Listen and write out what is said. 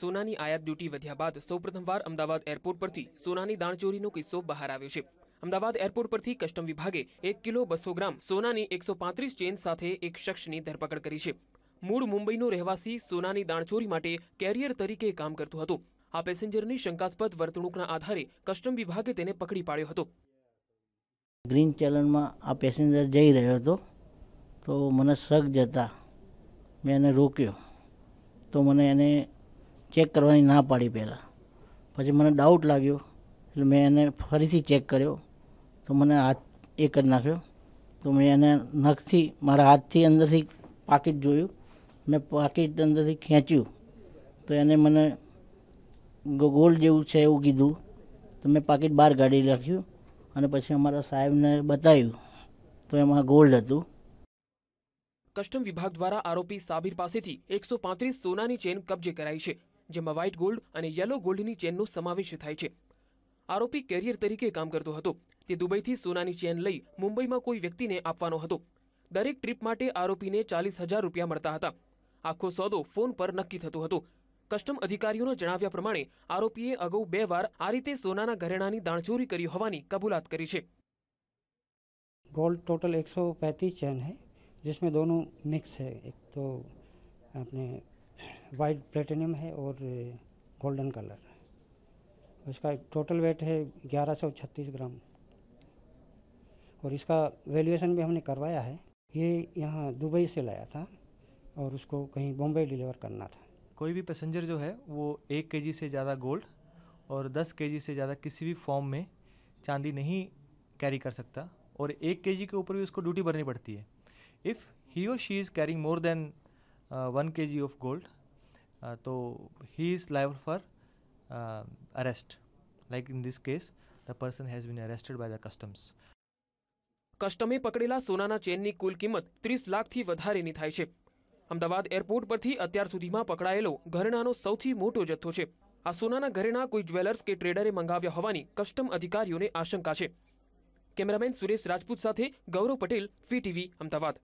સોનાની આયાત ડ્યુટી વધ્યા બાદ સૌપ્રથમવાર અમદાવાદ એરપોર્ટ પરથી સોનાની દાણચોરીનો કિસ્સો બહાર આવ્યો છે. અમદાવાદ એરપોર્ટ પરથી કસ્ટમ વિભાગે એક કિલો બસો ગ્રામ સોનાની એકસો પાંત્રીસ ચેન સાથે એક શખ્સની ધરપકડ કરી છે. મૂળ મુંબઈનો રહેવાસી સોનાની દાણચોરી માટે કેરિયર તરીકે કામ કરતો હતો. આ પેસેન્જરની શંકાસ્પદ વર્તણૂકના આધારે કસ્ટમ વિભાગે તેને પકડી પાડ્યો હતો. ગ્રીન ચેનલમાં આ પેસેન્જર જઈ રહ્યો હતો. તો મને શક જતા મેં એને રોક્યો. તો મને એને ચેક કરવાની ના પાડી પહેલાં. પછી મને ડાઉટ લાગ્યો. એટલે મેં એને ફરીથી ચેક કર્યો. તો મને હાથ એ કરી નાખ્યો. તો મેં એને નખથી, મારા હાથથી અંદરથી પાકીટ જોયું. મેં પાકીટ અંદરથી ખેંચ્યું. તો એને મને ગોલ જેવું છે એવું કીધું. તો મેં પાકીટ બહાર કાઢી રાખ્યું અને પછી અમારા સાહેબને બતાવ્યું. તો એમાં ગોલ્ડ હતું. કસ્ટમ વિભાગ દ્વારા આરોપી સાબિર પાસેથી એકસો પાંત્રીસ સોનાની ચેન કબજે કરાઈ છે. જેમાં વ્હાઇટ ગોલ્ડ અને યલો ગોલ્ડની ચેનનો સમાવેશ થાય છે આરોપી કેરિયર તરીકે કામ કરતો હતો તે દુબઈથી સોનાની ચેન લઈ મુંબઈમાં કોઈ વ્યક્તિને આપવાનો હતો દરેક ટ્રીપ માટે આરોપીને ચાલીસ હજાર રૂપિયા મળતા હતા આખો સોદો ફોન પર નક્કી થતો હતો કસ્ટમ અધિકારીઓના જણાવ્યા પ્રમાણે આરોપીએ અગાઉ બે વાર આ રીતે સોનાના ઘરેણાની દાણચોરી કરી હોવાની કબૂલાત કરી છે गोल्ड टोटल 135 चैन है जिसमें दोनों मिक्स है एक तो अपने वाइट प्लेटिनियम है और गोल्डन कलर एक टोटल वेट है ग्यारह सौ छत्तीस ग्राम। और इसका वैल्यूएशन भी हमने करवाया है। ये यहाँ दुबई से लाया था और उसको कहीं बॉम्बे डिलीवर करना था। कोई भी पैसेंजर जो है, वो एक के से ज़्यादा गोल्ड और दस के से ज़्यादा किसी भी फॉर्म में चांदी नहीं कैरी कर सकता और एक के के ऊपर भी उसको ड्यूटी भरनी पड़ती है। इफ़ ही और she is carrying more than one K G of gold Uh, તો he is liable for uh, arrest. Like in this case, the person has been arrested by the customs. કસ્ટમે પકડેલા સોનાના ચેનની કુલ કિંમત ત્રીસ લાખથી વધારેની થાય છે અમદાવાદ એરપોર્ટ પરથી અત્યાર સુધીમાં પકડાયેલો ઘરેણાનો સૌથી મોટો જથ્થો છે આ સોનાના ઘરેણા કોઈ જ્વેલર્સ કે ટ્રેડરે મંગાવ્યા હોવાની કસ્ટમ અધિકારીઓને આશંકા છે કેમેરામેન સુરેશ રાજપૂત સાથે ગૌરવ પટેલ ફી ટીવી અમદાવાદ